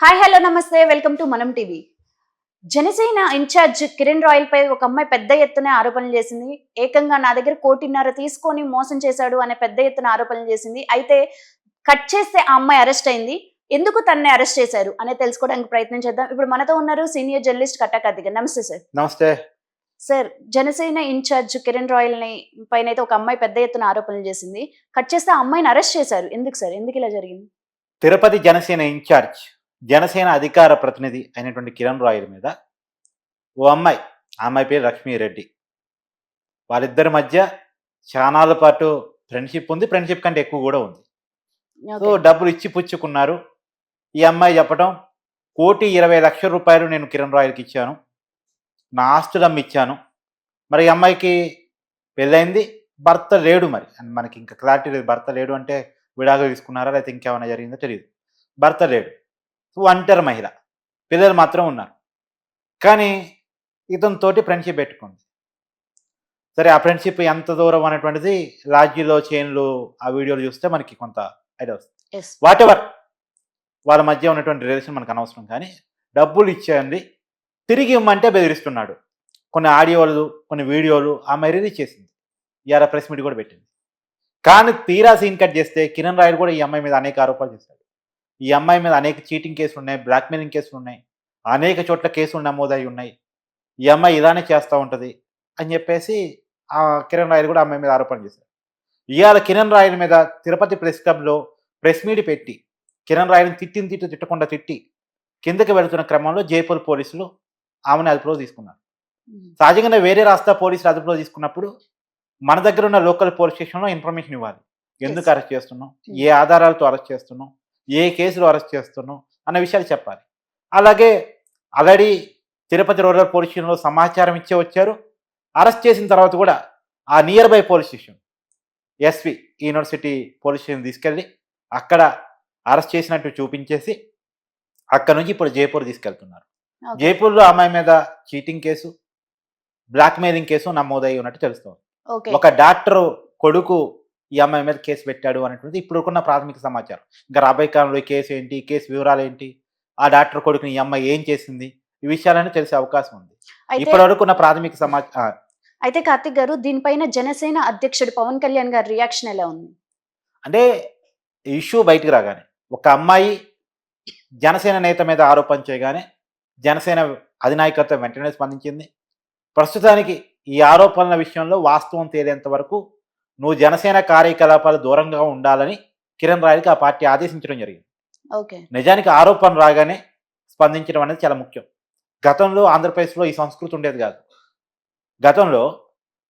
Hi hello నమస్తే. Welcome to మనం TV Janasena incharge Kiran Royal పై ఒక అమ్మాయి పెద్ద ఎత్తున ఆరోపణలు చేసింది. ఏకంగా నా దగ్గర కోటిన్నర తీసుకొని మోసం చేశాడు అనే పెద్ద ఎత్తున ఆరోపణలు చేసింది. అయితే కట్ చేస్తే ఆ అమ్మాయి అరెస్ట్ అయింది. ఎందుకు తన్నే అరెస్ట్ చేశారు అనే తెలుసుకోవడానికి ప్రయత్నం చేద్దాం. ఇప్పుడు మనతో ఉన్నారు సీనియర్ జర్నలిస్ట్ కట్టా కార్తిక్ నమస్తే సార్ నమస్తే. సార్ జనసేన ఇన్ఛార్జ్ కిరణ్ రాయల్ని పైన అయితే ఒక అమ్మాయి పెద్ద ఎత్తున ఆరోపణలు చేసింది. కట్ చేస్తే ఆ అమ్మాయిని అరెస్ట్ చేశారు. ఎందుకు సార్ ఎందుకు ఇలా జరిగింది? తిరుపతి జనసేన ఇన్ఛార్జ్. జనసేన అధికార ప్రతినిధి అయినటువంటి కిరణ్ రాయల్ మీద ఓ అమ్మాయి ఆ అమ్మాయి పేరు లక్ష్మీరెడ్డి వాళ్ళిద్దరి మధ్య చానాల పాటు ఫ్రెండ్షిప్ ఉంది ఫ్రెండ్షిప్ కంటే ఎక్కువ కూడా ఉంది. సో. డబ్బులు ఇచ్చి పుచ్చుకున్నారు ఈ అమ్మాయి చెప్పడం కోటి ఇరవై లక్షల రూపాయలు నేను కిరణ్ రాయల్కి ఇచ్చాను. నా ఆస్తులు అమ్మి ఇచ్చాను మరి ఈ అమ్మాయికి పెళ్ళైంది భర్త లేడు మరి. అండ్ మనకి ఇంకా క్లారిటీ లేదు భర్త లేడు అంటే విడాకులు తీసుకున్నారా లేకపోతే ఇంకేమైనా జరిగిందో తెలియదు భర్త లేడు. ఒంటరి మహిళ. పిల్లలు మాత్రం ఉన్నారు. కానీ ఇతనితోటి ఫ్రెండ్షిప్ పెట్టుకుంది. సరే ఆ ఫ్రెండ్షిప్ ఎంత దూరం అనేటువంటిది లాడ్జీలో చైన్లు ఆ వీడియోలు చూస్తే మనకి కొంత ఐడియా వస్తుంది. వాట్ ఎవర్ వాళ్ళ మధ్య ఉన్నటువంటి రిలేషన్ మనకు అనవసరం కానీ డబ్బులు ఇచ్చేయండి. తిరిగి ఇమ్మంటే బెదిరిస్తున్నాడు. కొన్ని ఆడియోలు కొన్ని వీడియోలు ఆమె రిలీజ్ చేసింది. ఇవాళ ప్రెస్ మీట్ కూడా పెట్టింది. కానీ తీరా సీన్ కట్ చేస్తే కిరణ్ రాయల్ కూడా ఈ అమ్మాయి మీద అనేక ఆరోపణలు చేశాడు. ఈ అమ్మాయి మీద అనేక చీటింగ్ కేసులు ఉన్నాయి బ్లాక్మెయిలింగ్ కేసులు ఉన్నాయి అనేక చోట్ల కేసులు నమోదై ఉన్నాయి. ఈ అమ్మాయి ఇలానే చేస్తూ ఉంటుంది అని చెప్పేసి ఆ కిరణ్ రాయల్ కూడా అమ్మాయి మీద ఆరోపణ చేశారు. ఇవాళ కిరణ్ రాయల్ మీద తిరుపతి ప్రెస్ క్లబ్లో ప్రెస్ మీట్ పెట్టి కిరణ్ రాయల్ని తిట్టిన తిట్టు తిట్టకుండా తిట్టి కిందకి వెళుతున్న క్రమంలో జైపూర్ పోలీసులు ఆమెను అదుపులో తీసుకున్నారు. సహజంగానే వేరే రాష్ట్ర పోలీసులు అదుపులో తీసుకున్నప్పుడు మన దగ్గర ఉన్న లోకల్ పోలీస్ స్టేషన్లో ఇన్ఫర్మేషన్ ఇవ్వాలి. ఎందుకు. అరెస్ట్ చేస్తున్నాం ఏ ఆధారాలతో అరెస్ట్ చేస్తున్నాం ఏ కేసులో అరెస్ట్ చేస్తున్నాం అన్న విషయాలు చెప్పాలి. అలాగే ఆల్రెడీ తిరుపతి రూరల్ పోలీస్ స్టేషన్లో సమాచారం ఇచ్చే వచ్చారు. అరెస్ట్ చేసిన తర్వాత కూడా ఆ near by police station SV university police station తీసుకెళ్ళి అక్కడ అరెస్ట్ చేసినట్టు చూపించేసి అక్కడ నుంచి ఇప్పుడు జైపూర్ తీసుకెళ్తున్నారు. జైపూర్లో అమ్మాయి మీద చీటింగ్ కేసు బ్లాక్మెయిలింగ్ కేసు నమోదై ఉన్నట్టు తెలుస్తుంది. ఒక డాక్టర్ కొడుకు ఈ అమ్మాయి మీద కేసు పెట్టాడు అనేటువంటిది ఇప్పుడుకున్న ప్రాథమిక సమాచారం. ఇంకా రాబోయే కాలంలో ఈ కేసు ఏంటి కేసు వివరాలు ఏంటి ఆ డాక్టర్ కొడుకుని ఈ అమ్మాయి ఏం చేసింది ఈ విషయాలన్నీ తెలిసే అవకాశం ఉంది. ఇప్పటి వరకు ఉన్న ప్రాథమిక సమాచారం అయితే కార్తిక్ గారు దీనిపైన జనసేన అధ్యక్షుడు పవన్ కళ్యాణ్ గారి రియాక్షన్ ఎలా ఉంది? అంటే ఇష్యూ బయటికి రాగానే ఒక అమ్మాయి జనసేన నేత మీద ఆరోపణ చేయగానే జనసేన అధినాయకత్వం వెంటనే స్పందించింది. ప్రస్తుతానికి ఈ ఆరోపణల విషయంలో వాస్తవం తేలేంత వరకు నువ్వు జనసేన కార్యకలాపాలు దూరంగా ఉండాలని కిరణ్ రాయల్కి ఆ పార్టీ ఆదేశించడం జరిగింది. ఓకే. నిజానికి ఆరోపణ రాగానే స్పందించడం అనేది చాలా ముఖ్యం. గతంలో ఆంధ్రప్రదేశ్లో ఈ సంస్కృతి ఉండేది కాదు. గతంలో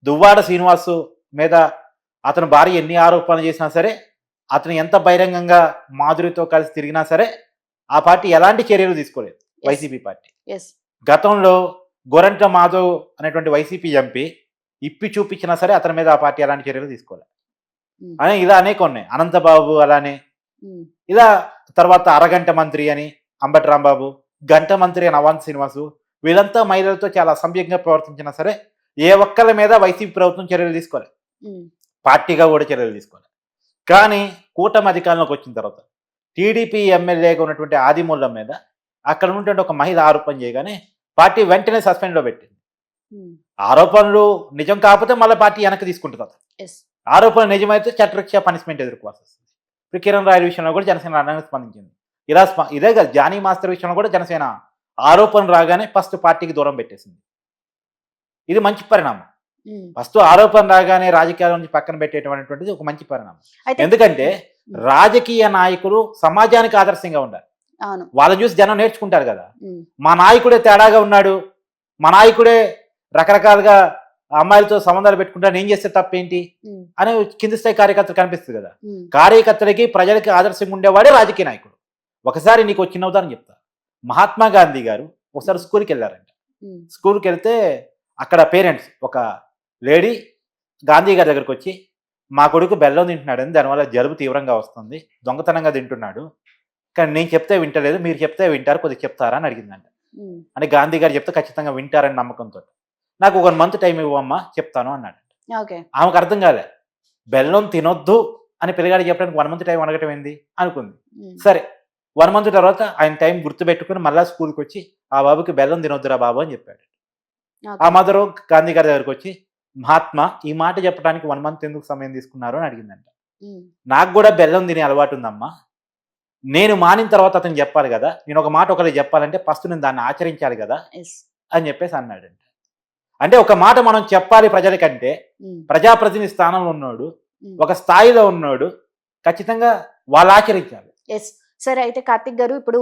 దువ్వాడ శ్రీనివాసు మీద అతను భార్య ఎన్ని ఆరోపణలు చేసినా సరే అతను ఎంత బహిరంగంగా మాధురితో కలిసి తిరిగినా సరే ఆ పార్టీ ఎలాంటి చర్యలు తీసుకోలేదు. YCP party. గతంలో గొరంట మాధవ్ అనేటువంటి వైసీపీ ఎంపీ ఇప్పి చూపించినా సరే అతని మీద ఆ పార్టీ ఎలాంటి చర్యలు తీసుకోలేదు అనే ఇలా అనేక ఉన్నాయి. అనంతబాబు అలానే. ఇలా తర్వాత అరగంట మంత్రి అని అంబటి రాంబాబు గంట మంత్రి అని అవంత్ శ్రీనివాసు వీళ్ళంతా మహిళలతో చాలా అసభ్యంగా ప్రవర్తించినా సరే ఏ ఒక్కరి మీద వైసీపీ ప్రభుత్వం చర్యలు తీసుకోలేదు పార్టీగా కూడా చర్యలు తీసుకోలేదు కానీ కూటమి అధికారంలోకి వచ్చిన తర్వాత టీడీపీ ఎమ్మెల్యేగా ఉన్నటువంటి ఆదిమూలం మీద అక్కడ ఉన్నటువంటి ఒక మహిళ ఆరోపణ చేయగానే పార్టీ వెంటనే సస్పెండ్లో పెట్టింది. ఆరోపణలు నిజం కాకపోతే మళ్ళీ పార్టీ వెనక్కి తీసుకుంటుంది అతను. ఎస్ ఆరోపణ నిజమైతే చట్టరీత్యా పనిష్మెంట్ ఎదుర్కోవాల్సి వస్తుంది ఇప్పుడు కిరణ్ రాయల్ విషయంలో కూడా జనసేన అలానే స్పందించింది. ఇలా ఇదే కదా జానీ మాస్టర్ విషయంలో కూడా జనసేన ఆరోపణ రాగానే ఫస్ట్ పార్టీకి దూరం పెట్టేసింది. ఇది మంచి పరిణామం. ఫస్ట్ ఆరోపణ రాగానే రాజకీయాల నుంచి పక్కన పెట్టేటువంటిది ఒక మంచి పరిణామం. ఎందుకంటే రాజకీయ నాయకులు సమాజానికి ఆదర్శంగా ఉండాలి. వాళ్ళని చూసి జనం నేర్చుకుంటారు కదా. ఉమ్, మా నాయకుడే తేడాగా ఉన్నాడు. మా నాయకుడే రకరకాలుగా అమ్మాయిలతో సంబంధాలు పెట్టుకుంటాను ఏం చేస్తే తప్పేంటి? అనే కింది స్థాయి కార్యకర్తలు కనిపిస్తుంది కదా. కార్యకర్తలకి ప్రజలకి ఆదర్శంగా ఉండేవాడే రాజకీయ నాయకుడు. ఒకసారి నీకు వచ్చిన ఉదాహరణ చెప్తా. మహాత్మా గాంధీ గారు ఒకసారి స్కూల్కి వెళ్ళారంట. స్కూల్కి వెళ్తే అక్కడ పేరెంట్స్ ఒక లేడీ గాంధీ గారి దగ్గరికి వచ్చి మా కొడుకు బెల్లం తింటున్నాడని దానివల్ల జలుబు తీవ్రంగా వస్తుంది దొంగతనంగా తింటున్నాడు. కానీ నేను చెప్తే వింటలేదు మీరు చెప్తే వింటారు కొద్దిగా చెప్తారా? అని అడిగిందంట. అని గాంధీ గారు చెప్తే ఖచ్చితంగా వింటారని నమ్మకంతో. నాకు ఒక మంత్ టైం ఇవ్వమ్మా చెప్తాను అన్నాడు. ఆమెకు అర్థం కాలే. బెల్లం తినొద్దు అని పిల్లగాడికి చెప్పడానికి వన్ మంత్ టైం అడగటం ఏంది? అనుకుంది. సరే వన్ మంత్ తర్వాత ఆయన టైం గుర్తుపెట్టుకుని మళ్ళా స్కూల్కి వచ్చి ఆ బాబుకి బెల్లం తినొద్దురా బాబు అని చెప్పాడు. ఆ మదరు గాంధీ గారి దగ్గరికి వచ్చి మహాత్మా ఈ మాట చెప్పడానికి వన్ మంత్ ఎందుకు సమయం తీసుకున్నారు? అని అడిగిందంట. నాకు కూడా బెల్లం తినే అలవాటు ఉందమ్మా. నేను మానిన తర్వాత అతను చెప్పాలి కదా. నేను ఒక మాట ఒకరికి చెప్పాలంటే ఫస్ట్ నేను దాన్ని ఆచరించాలి కదా. అని చెప్పేసి అన్నాడంట. అంటే ఒక మాట మనం చెప్పాలి ప్రజలకంటే ప్రజాప్రతినిధి స్థానంలో ఉన్నాడు. ఒక స్థాయిలో ఉన్నాడు ఖచ్చితంగా వాళ్ళు ఆచరించాలి. ఎస్ సరే అయితే కార్తిక్ గారు ఇప్పుడు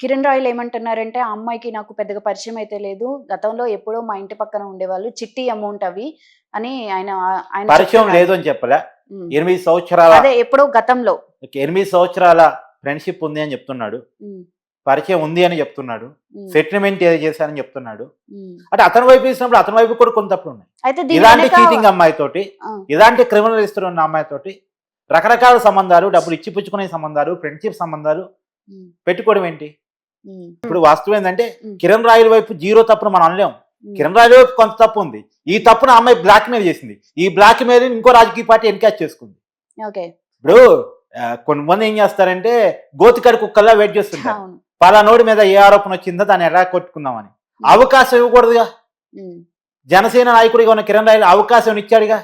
కిరణ్ రాయల్ ఏమంటున్నారంటే ఆ అమ్మాయికి నాకు పెద్దగా పరిచయం అయితే లేదు. గతంలో ఎప్పుడో మా ఇంటి పక్కన ఉండేవాళ్ళు. చిట్టి అమౌంట్ అవి అని ఆయన ఆయన పరిచయం. లేదు అని చెప్పలే. ఎనిమిది సంవత్సరాల అదే ఎప్పుడో గతంలో. ఎనిమిది సంవత్సరాల ఫ్రెండ్షిప్ ఉంది అని చెప్తున్నాడు. పరిచయం ఉంది అని చెప్తున్నాడు. సెటిల్మెంట్ ఏదో చేశానని చెప్తున్నాడు. అంటే అతని వైపు ఇచ్చినప్పుడు అతని వైపు కూడా కొంత తప్పులు ఉన్నాయి. ఇలాంటి చీటింగ్ అమ్మాయితోటి ఆ, ఇలాంటి క్రిమినల్ హిస్టరీ ఉన్న అమ్మాయితోటి రకరకాల సంబంధాలు డబ్బులు ఇచ్చి పుచ్చుకునే సంబంధాలు ఫ్రెండ్షిప్ సంబంధాలు పెట్టుకోవడం ఏంటి? ఇప్పుడు వాస్తవం ఏంటంటే. కిరణ్ రాయల వైపు జీరో తప్పును మనం అనలేం. ఉమ్. కిరణ్ రాయల వైపు కొంత తప్పు ఉంది. ఈ తప్పును అమ్మాయి బ్లాక్ మెయిల్ చేసింది. ఈ బ్లాక్ మెయిల్ ఇంకో రాజకీయ పార్టీ ఎన్కాచ్ చేసుకుంది. ఇప్పుడు కొంతమంది ఏం చేస్తారంటే గోతికాడి కుక్కల్లా వెయిట్ చేస్తుంటారు. పలానోడి మీద ఏ ఆరోపణ వచ్చిందో దాన్ని ఎలా కొట్టుకుందామని. అవకాశం ఇవ్వకూడదుగా. ఉమ్, జనసేన నాయకుడిగా ఉన్న కిరణ్ రాయలు అవకాశం ఇచ్చాడుగా.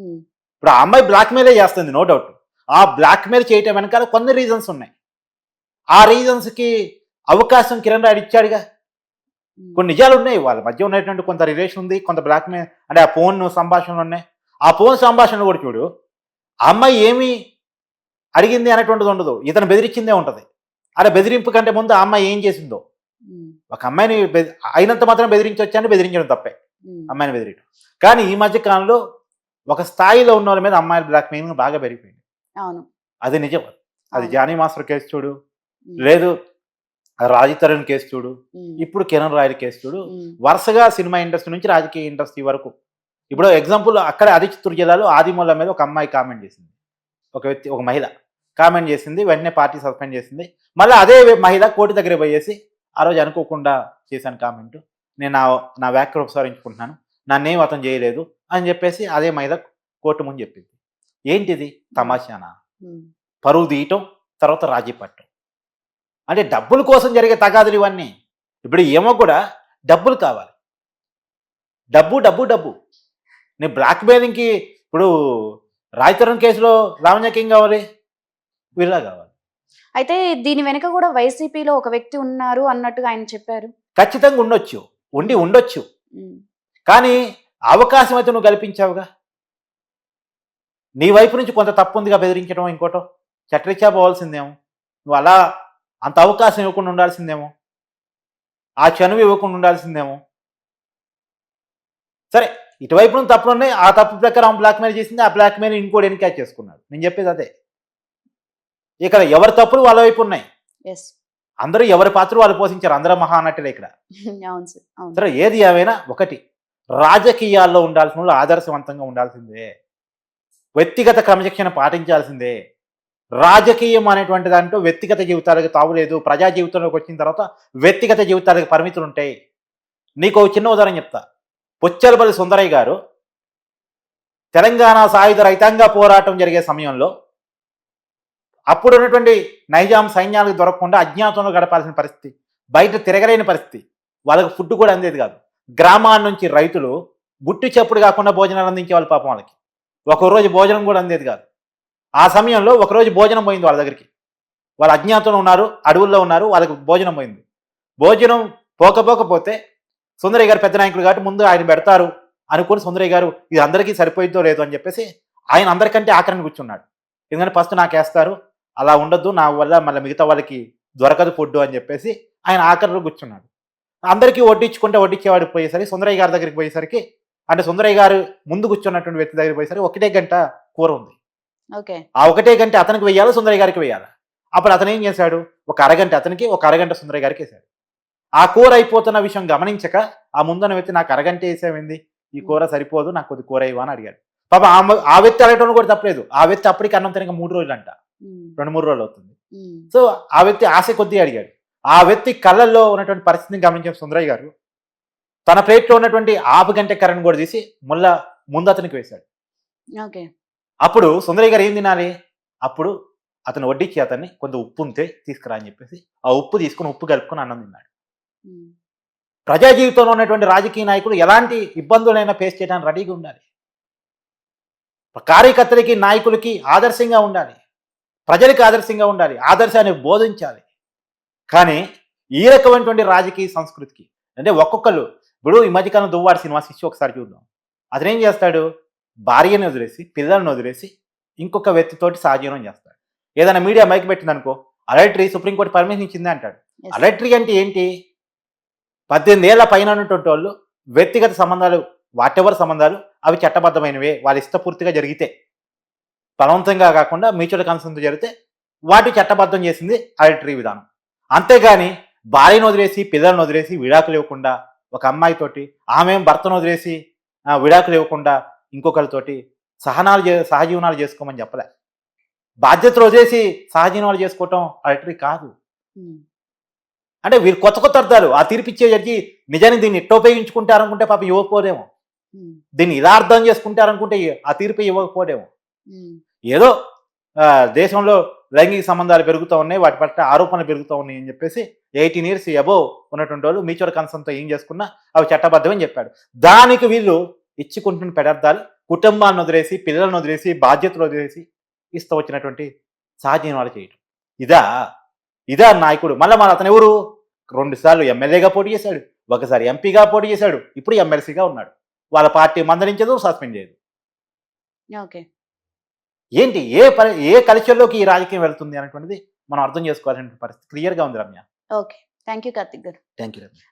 ఉమ్, ఇప్పుడు ఆ అమ్మాయి బ్లాక్ మెయిలే చేస్తుంది నో డౌట్ ఆ బ్లాక్ మెయిల్ చేయటం వెనకాల కొన్ని రీజన్స్ ఉన్నాయి. ఆ రీజన్స్కి అవకాశం కిరణ్ రాయుడు ఇచ్చాడుగా. కొన్ని నిజాలు ఉన్నాయి. వాళ్ళ మధ్య ఉన్నటువంటి కొంత రిలేషన్ ఉంది కొంత బ్లాక్ మెయిల్ అంటే ఆ ఫోన్ సంభాషణలు ఉన్నాయి. ఆ ఫోన్ సంభాషణలు కూడా చూడు ఆ అమ్మాయి ఏమి అడిగింది అనేటువంటిది ఉండదు. ఇతను బెదిరించిందే ఉంటది. అలా బెదిరింపు కంటే ముందు ఆ అమ్మాయి ఏం చేసిందో? ఒక అమ్మాయిని అయినంత మాత్రం బెదిరించవచ్చని బెదిరించడం తప్పే. అమ్మాయిని బెదిరించడం. కానీ ఈ మధ్య కాలంలో ఒక స్థాయిలో ఉన్న వాళ్ళ మీద అమ్మాయిల బ్లాక్ మెయిల్ బాగా పెరిగిపోయింది. అవును. అది నిజం. అది. జానీ మాస్టర్ కేసు చూడు లేదు రాజీ తరుణ్ కేసు చూడు ఇప్పుడు కిరణ్ రాయల్ కేసు చూడు వరుసగా సినిమా ఇండస్ట్రీ నుంచి రాజకీయ ఇండస్ట్రీ వరకు. ఇప్పుడు ఎగ్జాంపుల్ అక్కడ ఆది చిత్తూరు జిల్లాలో ఆదిమూల మీద ఒక అమ్మాయి కామెంట్ చేసింది. ఒక వ్యక్తి ఒక మహిళ. కామెంట్ చేసింది వెంటనే పార్టీ సస్పెండ్ చేసింది. మళ్ళీ అదే మహిళ కోర్టు దగ్గర పోయేసి ఆ రోజు అనుకోకుండా చేశాను కామెంట్. నేను నా నా వ్యాఖ్యలు ఉపసరించుకుంటున్నాను నన్నేం అతను చేయలేదు అని చెప్పేసి అదే మహిళ కోర్టు ముందు చెప్పింది. ఏంటిది? తమాషానా. పరువు తీయటం తర్వాత రాజీ పట్టడం. అంటే డబ్బుల కోసం జరిగే తగాదులు ఇవన్నీ. ఇప్పుడు ఏమో కూడా డబ్బులు కావాలి. డబ్బు డబ్బు డబ్బు. నేను బ్లాక్ మెయిలింగ్కి ఇప్పుడు రాయతరం కేసులో లావణ్యకి ఏం కావాలి. వీళ్ళ కావాలి. అయితే దీని వెనక కూడా వైసీపీలో ఒక వ్యక్తి ఉన్నారు అన్నట్టుగా ఆయన చెప్పారు. ఖచ్చితంగా ఉండొచ్చు. ఉండి ఉండొచ్చు. కానీ అవకాశం అయితే నువ్వు కల్పించావుగా? నీ వైపు నుంచి కొంత తప్పు ఉందిగా బెదిరించడం ఇంకోటో? చట్రీచా పోవాల్సిందేమో? నువ్వు అలా అంత అవకాశం ఇవ్వకుండా ఉండాల్సిందేమో? ఆ చనువు ఇవ్వకుండా ఉండాల్సిందేమో? సరే ఇటువైపు నుంచి తప్పులు ఉన్నాయి ఆ తప్పు ప్రకారం బ్లాక్ మెయిల్ చేసింది ఆ బ్లాక్ మెయిల్ ఇంకోటి ఎన్కాచ్ చేసుకున్నాడు. నేను చెప్పేది అదే. ఇక్కడ ఎవరి తప్పులు వాళ్ళ వైపు ఉన్నాయి? అందరూ ఎవరి పాత్ర వాళ్ళు పోషించారు? అందరూ మహానటులే ఇక్కడ. సరే. ఏది ఏమైనా ఒకటి. రాజకీయాల్లో ఉండాల్సిన వాళ్ళు ఆదర్శవంతంగా ఉండాల్సిందే. వ్యక్తిగత క్రమశిక్షణ పాటించాల్సిందే. రాజకీయం అనేటువంటి దాంట్లో వ్యక్తిగత జీవితాలకు తావులేదు ప్రజా జీవితంలోకి వచ్చిన తర్వాత వ్యక్తిగత జీవితాలకు పరిమితులు ఉంటాయి. నీకు ఒక చిన్న ఉదాహరణ చెప్తా. పొచ్చలపల్లి సుందరయ్య గారు తెలంగాణ సాయుధ రైతాంగ పోరాటం జరిగే సమయంలో అప్పుడు ఉన్నటువంటి నైజాం సైన్యాలకు దొరకకుండా అజ్ఞాతంలో గడపాల్సిన పరిస్థితి బయట తిరగలేని పరిస్థితి వాళ్ళకి ఫుడ్ కూడా అందేది కాదు. గ్రామాల నుంచి రైతులు గుట్టు చప్పుడు కాకుండా భోజనాలు అందించే వాళ్ళు పాపం వాళ్ళకి. ఒకరోజు భోజనం కూడా అందేది కాదు. ఆ సమయంలో ఒకరోజు భోజనం పోయింది వాళ్ళ దగ్గరికి. వాళ్ళు అజ్ఞాతంలో ఉన్నారు అడవుల్లో ఉన్నారు వాళ్ళకి భోజనం పోయింది. భోజనం పోకపోకపోతే సుందరయ్య గారు పెద్ద నాయకుడు కాబట్టి ముందు ఆయన పెడతారు అనుకుని సుందరయ్య గారు ఇది అందరికీ సరిపోయిద్దో లేదో అని చెప్పేసి ఆయన అందరికంటే ఆఖరిని కూర్చున్నాడు. ఎందుకంటే ఫస్ట్ నాకు వేస్తారు అలా ఉండొద్దు నా వల్ల మళ్ళీ మిగతా వాళ్ళకి దొరకదు ఫుడ్ అని చెప్పేసి ఆయన ఆఖరిలో కూర్చున్నాడు. అందరికీ వడ్డించుకుంటే వడ్డించేవాడు పోయేసరికి సుందరయ్య గారి దగ్గరికి పోయేసరికి అంటే సుందరయ్య గారు ముందు కూర్చున్నటువంటి వ్యక్తి దగ్గరికి పోయేసరికి ఒకటే గంట కూర ఉంది. ఓకే. ఆ ఒకటే గంట అతనికి వెయ్యాలి సుందరయ్య గారికి వెయ్యాలి అప్పుడు అతను ఏం చేశాడు? ఒక అరగంట అతనికి ఒక అరగంట సుందరయ్య గారికి వేశాడు. ఆ కూర అయిపోతున్న విషయం గమనించక ఆ ముందున్న వ్యక్తి నాకు అరగంట వేసేవింది? ఈ కూర సరిపోదు నాకు కొద్ది కూర ఇవ్వ అని అడిగాడు. పాప ఆ వ్యక్తి అడగటం కూడా తప్పలేదు. ఆ వ్యక్తి అప్పటికి అన్నం తినక మూడు రోజులు అంట రెండు మూడు రోజులు అవుతుంది. సో ఆ వ్యక్తి ఆశ కొద్దీ అడిగాడు. ఆ వ్యక్తి కళ్ళల్లో ఉన్నటువంటి పరిస్థితిని గమనించిన సుందరయ్య గారు. తన ప్లేట్లో ఉన్నటువంటి ఆపు గంట కరెంట్ కూడా తీసి ముళ్ళ ముందు అతనికి వేశాడు. ఓకే. అప్పుడు సుందరయ్య గారు ఏం తినాలి? అప్పుడు అతను వడ్డించి అతన్ని కొంత ఉప్పు ఉంటే తీసుకురా అని చెప్పేసి ఆ ఉప్పు తీసుకుని ఉప్పు కలుపుకొని అన్నం తిన్నాడు. ప్రజా జీవితంలో ఉన్నటువంటి రాజకీయ నాయకులు ఎలాంటి ఇబ్బందులైనా ఫేస్ చేయడానికి రెడీగా ఉండాలి. కార్యకర్తలకి నాయకులకి ఆదర్శంగా ఉండాలి. ప్రజలకు ఆదర్శంగా ఉండాలి. ఆదర్శాన్ని బోధించాలి. కానీ ఈ రకమైనటువంటి రాజకీయ సంస్కృతికి అంటే ఒక్కొక్కరు ఇప్పుడు ఈ మధ్యకాలం దువ్వాడు సినిమా ఇచ్చి ఒకసారి చూద్దాం. అతను చేస్తాడు? భార్యని వదిలేసి పిల్లల్ని వదిలేసి ఇంకొక వ్యక్తితోటి సహజీవనం చేస్తాడు. ఏదైనా మీడియా మైక్ పెట్టిందనుకో అలర్టరీ సుప్రీంకోర్టు పర్మిషన్ ఇచ్చింది అంటాడు. అలర్టరీ అంటే ఏంటి? పద్దెనిమిది ఏళ్ళ పైన ఉన్నటువంటి వాళ్ళు వ్యక్తిగత సంబంధాలు వాటెవర్ సంబంధాలు అవి చట్టబద్ధమైనవే వాళ్ళ ఇష్టపూర్తిగా జరిగితే. బలవంతంగా కాకుండా మ్యూచువల్ కన్సెంట్ జరిగితే వాటి చట్టబద్ధం చేసింది అలర్టరీ విధానం. అంతేగాని భార్యను వదిలేసి పిల్లలను వదిలేసి విడాకులు ఇవ్వకుండా ఒక అమ్మాయితోటి ఆమె భర్తను వదిలేసి విడాకులు ఇవ్వకుండా ఇంకొకరితోటి సహనాలు చే సహజీవనాలు చేసుకోమని చెప్పలే. బాధ్యతలు వదిలేసి సహజీవనాలు చేసుకోవటం అలర్టరీ కాదు. అంటే వీరు కొత్త కొత్త అర్థాలు. ఆ తీర్పిచ్చే జడ్జి నిజానికి దీన్ని ఎట్ట ఉపయోగించుకుంటారనుకుంటే పాపం ఉమ్, దీన్ని ఇలా అర్థం చేసుకుంటారనుకుంటే ఆ తీర్పు ఇవ్వకపోదేమో ఉమ్, ఏదో ఆ, దేశంలో లైంగిక సంబంధాలు పెరుగుతూ ఉన్నాయి వాటి పట్ల ఆరోపణలు పెరుగుతూ ఉన్నాయి అని చెప్పేసి ఎయిటీన్ ఇయర్స్ అబోవ్ ఉన్నటువంటి వాళ్ళు మ్యూచువల్ కన్సర్న్తో ఏం చేసుకున్నా అవి చట్టబద్ధమని చెప్పాడు. దానికి వీళ్ళు ఇచ్చుకుంటున్న పెడార్థాలు కుటుంబాన్ని వదిలేసి పిల్లలను వదిలేసి బాధ్యతలు వదిలేసి ఇస్తూ వచ్చినటువంటి సహజీవనాలు చేయటం. ఇదా ఇదా నాయకుడు. మళ్ళీ మన అతను ఎవరు? రెండు సార్లు ఎమ్మెల్యేగా పోటీ చేశాడు ఒకసారి ఎంపీగా పోటీ చేశాడు ఇప్పుడు ఎమ్మెల్సీగా ఉన్నాడు. వాళ్ళ పార్టీ మందలించదు సస్పెండ్ చేయదు. ఓకే. ఏంటి? ఏ పరి ఏ కల్చర్లోకి ఈ రాజకీయం వెళ్తుంది అనేటువంటిది మనం అర్థం చేసుకోవాల్సిన పరిస్థితి. క్లియర్గా ఉంది Ramya. Okay. Thank you Karthik గారు. Thank you Ramya.